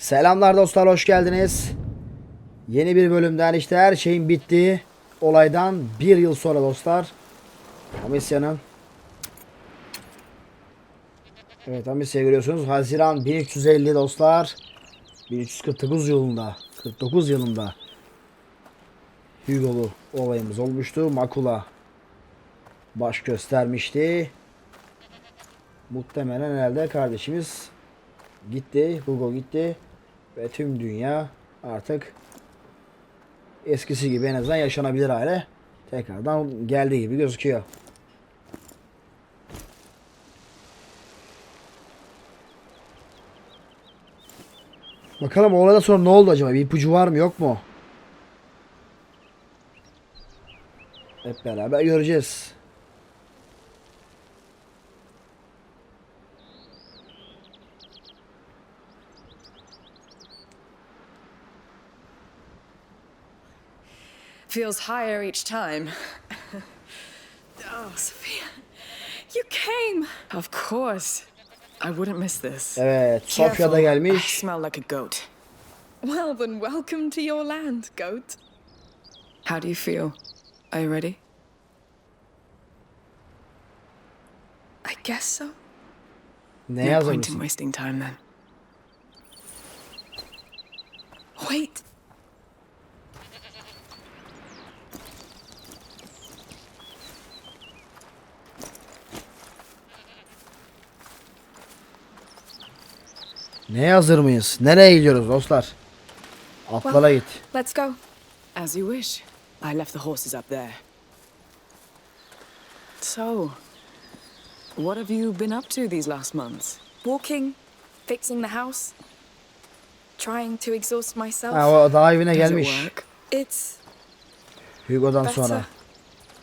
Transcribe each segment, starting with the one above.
Selamlar dostlar hoş geldiniz. Yeni bir bölümden işte her şeyin bittiği olaydan bir yıl sonra dostlar. Amisya'nın Evet Amisya görüyorsunuz. Haziran 1350 dostlar. 1349 yılında 49 yılında Hugo'lu olayımız olmuştu. Makula baş göstermişti. Muhtemelen herhalde kardeşimiz gitti. Hugo gitti. Ve tüm dünya artık eskisi gibi en azından yaşanabilir hale tekrardan geldiği gibi gözüküyor. Bakalım orada sonra ne oldu acaba? Bir ipucu var mı yok mu? Hep beraber göreceğiz. Feels higher each time. oh, Sophia. You came! Of course. I wouldn't miss this. Evet, Sofya Careful. da I smell like a goat. Well, then welcome to your land, goat. How do you feel? Are you ready? I guess so. Ne no point in wasting time then. Wait. Ne hazır mıyız? Nereye gidiyoruz dostlar? Atlara git. Let's go. As you wish. I left the horses up there. So, what have you been up to these last months? Walking, fixing the house, trying to exhaust myself. Ha, o daha evine Does gelmiş. it work? It's Hugo'dan better. sonra.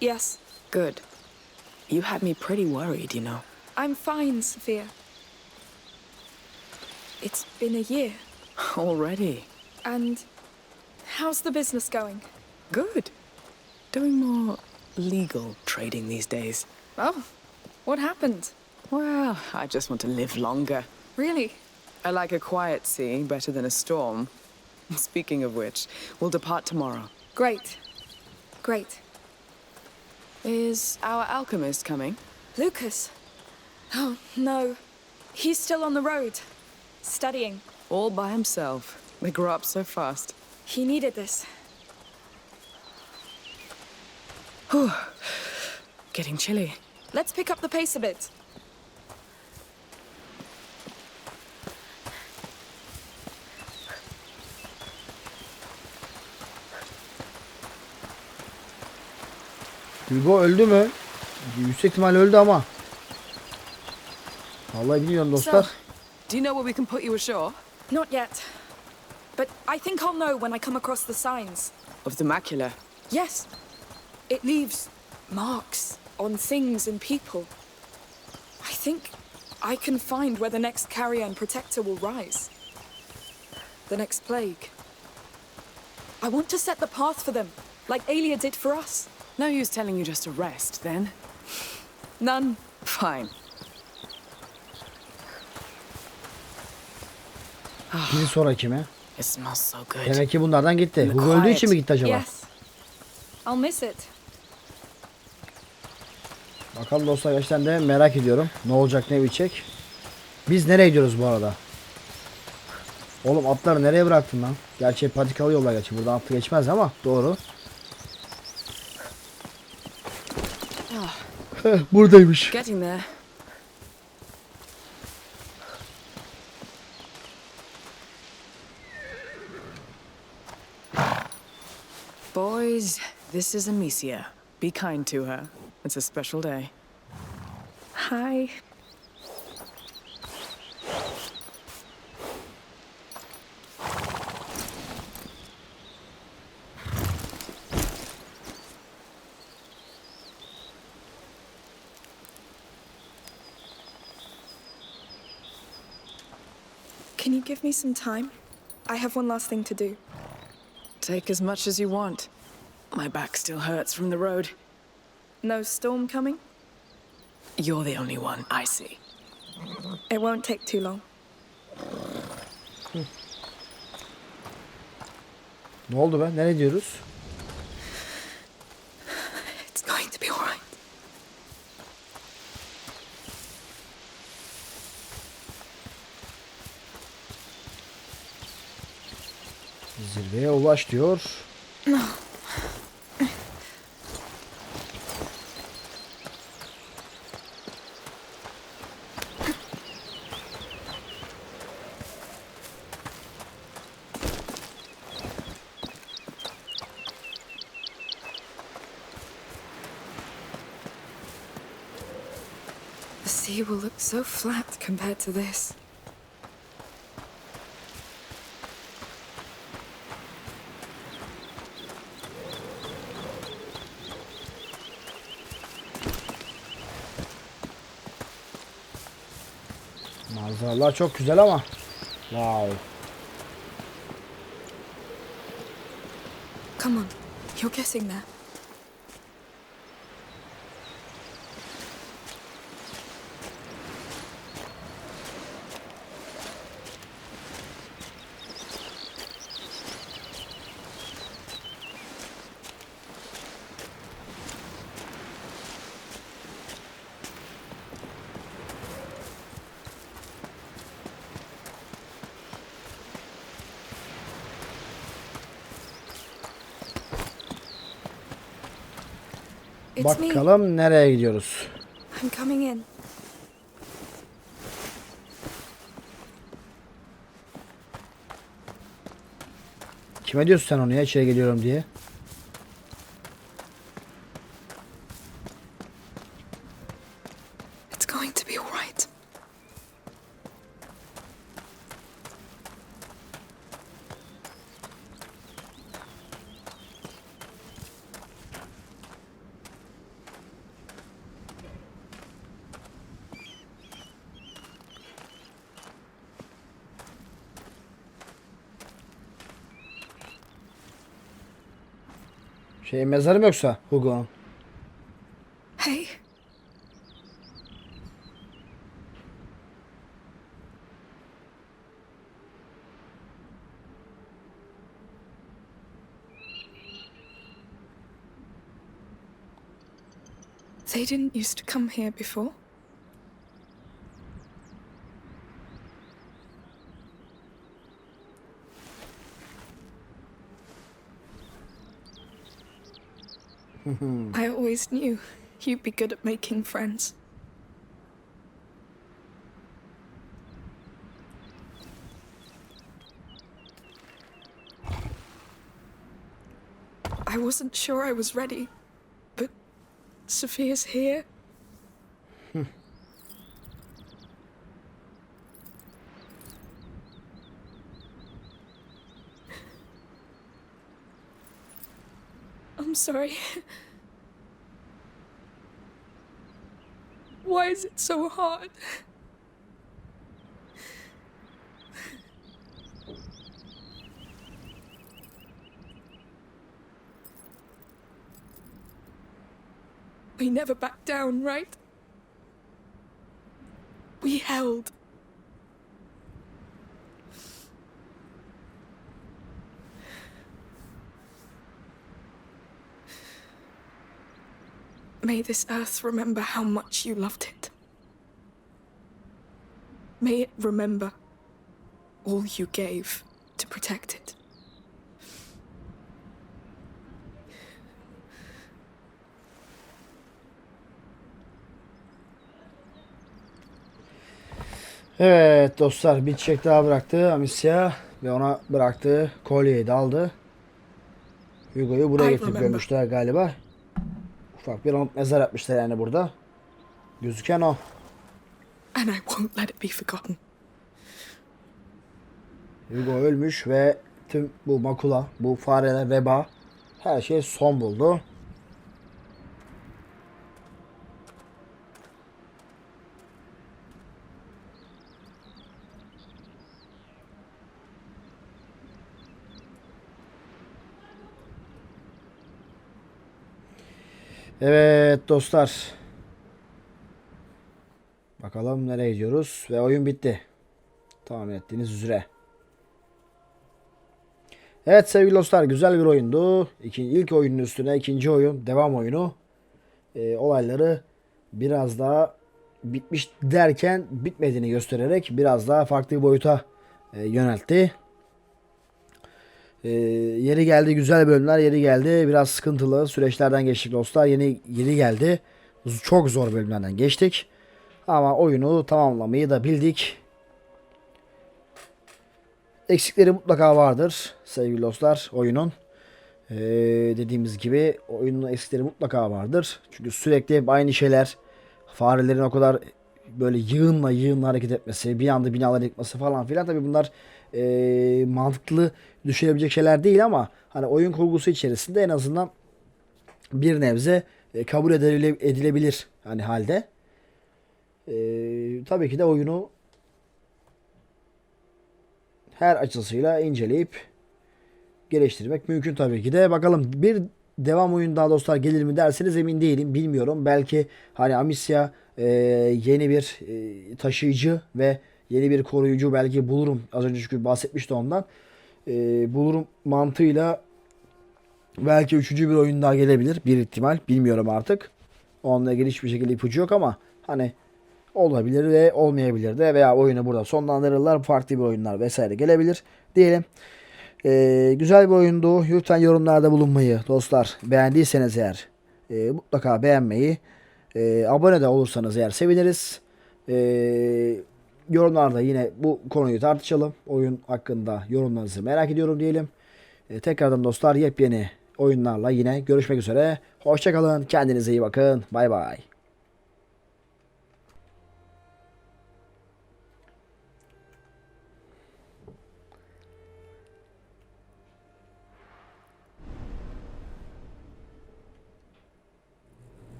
Yes, Good. You had me pretty worried, you know. I'm fine, Sophia. It's been a year. Already. And how's the business going? Good. Doing more legal trading these days. Oh, what happened? Well, I just want to live longer. Really? I like a quiet sea better than a storm. Speaking of which, we'll depart tomorrow. Great. Great. Is our alchemist coming? Lucas? Oh, no. He's still on the road, studying. All by himself. They grow up so fast. He needed this. Getting chilly. Let's pick up the pace a bit. Hugo öldü mü? Yüksek ihtimal öldü ama. Vallahi bilmiyorum dostlar. Do you know where we can put you ashore? Not yet. But I think I'll know when I come across the signs. Of the macula. Yes. It leaves marks on things and people. I think I can find where the next carrier and protector will rise. The next plague. I want to set the path for them, like Alia did for us. No use telling you just to rest, then. None. Fine. Bir sonraki mi? It smells so good. Demek ki bunlardan gitti. Hugo öldüğü için mi gitti acaba? Yes. I'll miss it. Bakalım dostlar gerçekten de merak ediyorum. Ne olacak ne bitecek. Biz nereye gidiyoruz bu arada? Oğlum atları nereye bıraktın lan? Gerçi patikalı yollar geçiyor. Buradan atlı geçmez ama doğru. Heh, buradaymış. Getting there. Boys, this is Amicia. Be kind to her. It's a special day. Hi. Can you give me some time? I have one last thing to do. Take as much as you want. My back still hurts from the road. No storm coming? You're the only one I see. It won't take too long. Ne oldu be? Nereye diyoruz? Zirveye ulaş diyor. The sea will look so flat compared to this. Manzaralar çok güzel ama. Wow. Come on, you're getting there. It's me. Bakalım nereye gidiyoruz? I'm coming in. Kime diyorsun sen onu ya içeri geliyorum diye? It's going to be alright. Şey mezarı mı yoksa Hugo'nun? Hey, they didn't used to come here before. Mm-hmm. I always knew you'd be good at making friends. I wasn't sure I was ready, but Sophia's here. I'm sorry. Why is it so hard? We never backed down, right? We held. May this earth remember how much you loved it. May it remember all you gave to protect it. Evet dostlar bir çiçek daha bıraktı Amicia ve ona bıraktığı kolyeyi de aldı. Hugo'yu buraya Ay, getirip gömmüşler galiba. Ufak bir anıt mezar yapmışlar yani burada. Gözüken o. And I won't let it be forgotten. Hugo ölmüş ve tüm bu makula, bu fareler, veba her şey son buldu. Evet dostlar. Bakalım nereye gidiyoruz ve oyun bitti. Tahmin ettiğiniz üzere. Evet sevgili dostlar güzel bir oyundu. İki, ilk oyunun üstüne ikinci oyun devam oyunu. Ee, olayları biraz daha bitmiş derken bitmediğini göstererek biraz daha farklı bir boyuta e, yöneltti. Ee, yeri geldi güzel bölümler yeri geldi biraz sıkıntılı süreçlerden geçtik dostlar. Yeni yeri geldi. Çok zor bölümlerden geçtik. Ama oyunu tamamlamayı da bildik. Eksikleri mutlaka vardır sevgili dostlar oyunun. Ee, dediğimiz gibi oyunun eksikleri mutlaka vardır. Çünkü sürekli hep aynı şeyler farelerin o kadar böyle yığınla yığınla hareket etmesi bir anda binalar yıkması falan filan tabi bunlar e, mantıklı düşünebilecek şeyler değil ama hani oyun kurgusu içerisinde en azından bir nebze e, kabul edile- edilebilir hani halde. E, tabii ki de oyunu her açısıyla inceleyip geliştirmek mümkün tabii ki de. Bakalım bir devam oyun daha dostlar gelir mi derseniz emin değilim. Bilmiyorum. Belki hani Amicia e, yeni bir e, taşıyıcı ve yeni bir koruyucu belki bulurum. Az önce çünkü bahsetmişti ondan. E, bulurum mantığıyla belki üçüncü bir oyun daha gelebilir. Bir ihtimal. Bilmiyorum artık. Onunla ilgili hiçbir şekilde ipucu yok ama hani olabilir ve olmayabilir de veya oyunu burada sonlandırırlar. Farklı bir oyunlar vesaire gelebilir diyelim. Ee, güzel bir oyundu. Lütfen yorumlarda bulunmayı dostlar beğendiyseniz eğer e, mutlaka beğenmeyi e, abone de olursanız eğer seviniriz. E, yorumlarda yine bu konuyu tartışalım. Oyun hakkında yorumlarınızı merak ediyorum diyelim. E, tekrardan dostlar yepyeni oyunlarla yine görüşmek üzere. Hoşçakalın. Kendinize iyi bakın. Bay bay.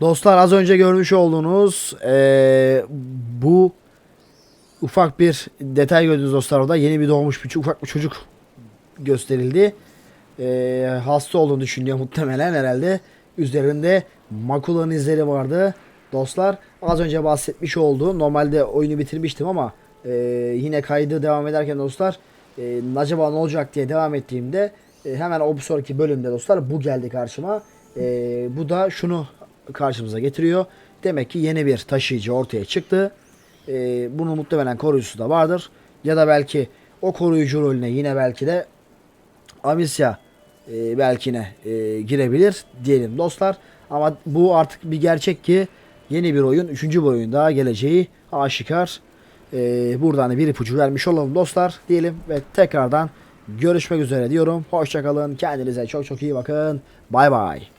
Dostlar az önce görmüş olduğunuz eee, bu ufak bir detay gördünüz dostlar orada. Yeni bir doğmuş bir ufak bir çocuk gösterildi. Eee, hasta olduğunu düşünüyor muhtemelen herhalde. Üzerinde makulanın izleri vardı. Dostlar az önce bahsetmiş olduğum normalde oyunu bitirmiştim ama eee, yine kaydı devam ederken dostlar eee, acaba ne olacak diye devam ettiğimde e, hemen o sonraki bölümde dostlar bu geldi karşıma. E, bu da şunu karşımıza getiriyor. Demek ki yeni bir taşıyıcı ortaya çıktı. E, bunun muhtemelen koruyucusu da vardır. Ya da belki o koruyucu rolüne yine belki de Amicia e, belki ne e, girebilir diyelim dostlar. Ama bu artık bir gerçek ki yeni bir oyun, üçüncü bir oyun daha geleceği aşikar. E, buradan bir ipucu vermiş olalım dostlar diyelim ve tekrardan görüşmek üzere diyorum. Hoşçakalın. Kendinize çok çok iyi bakın. Bay bay.